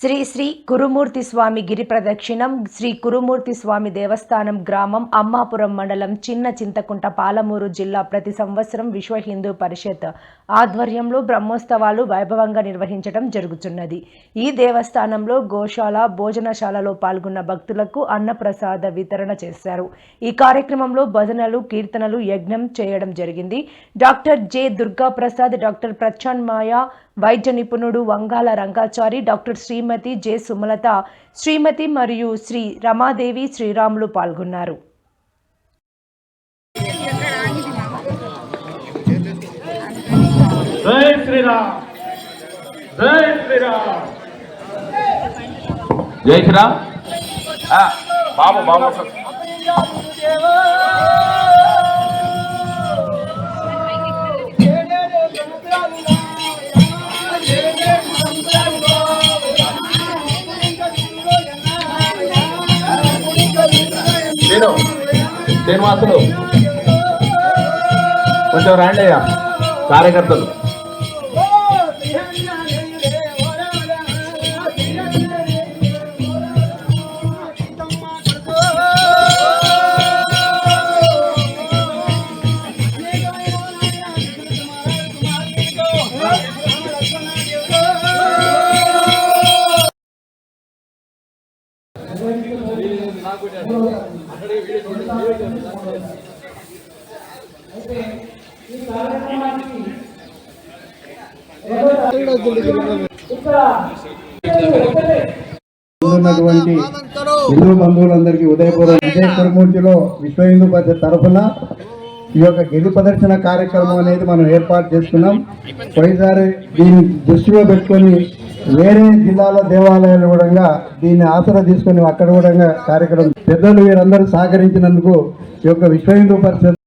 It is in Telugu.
శ్రీ శ్రీ కురుమూర్తి స్వామి గిరి ప్రదక్షిణం శ్రీ కురుమూర్తి స్వామి దేవస్థానం గ్రామం అమ్మాపురం మండలం చిన్న చింతకుంట పాలమూరు జిల్లా ప్రతి సంవత్సరం విశ్వ హిందూ పరిషత్ ఆధ్వర్యంలో బ్రహ్మోత్సవాలు వైభవంగా నిర్వహించడం జరుగుతున్నది. ఈ దేవస్థానంలో గోశాల భోజనశాలలో పాల్గొన్న భక్తులకు అన్నప్రసాద వితరణ చేశారు. ఈ కార్యక్రమంలో భజనలు కీర్తనలు యజ్ఞం చేయడం జరిగింది. Doctor J Durga Prasad doctor ప్రచాన్మాయ వైద్య నిపుణుడు వంగాల రంగాచారి డాక్టర్ శ్రీ శ్రీమతి జె సుమలత శ్రీమతి మరియు శ్రీ రమాదేవి శ్రీరాములు పాల్గొన్నారు. జై శ్రీరామ్. జై శ్రీరామ్. జై శ్రీరామ్. ఆ, బాబు బాబు. నేను. శ్రీనివాసులు కొంచెం రాండి అయ్యా. కార్యకర్తలు. ఉన్నటువంటి హిందూ బంధువులందరికీ ఉదయపూర్వం విజయకరమూర్తిలో విశ్వ హిందూ పరిషత్ తరఫున ఈ యొక్క గిరి ప్రదర్శన కార్యక్రమం అనేది మనం ఏర్పాటు చేసుకున్నాం. పోయినసారి దీన్ని దృష్టిలో పెట్టుకొని వేరే జిల్లాలో దేవాలయాలు కూడా దీన్ని ఆసరా తీసుకొని అక్కడ కూడా కార్యక్రమం పెద్దలు వీరందరూ సహకరించినందుకు ఈ యొక్క విశ్వ హిందూ పరిషత్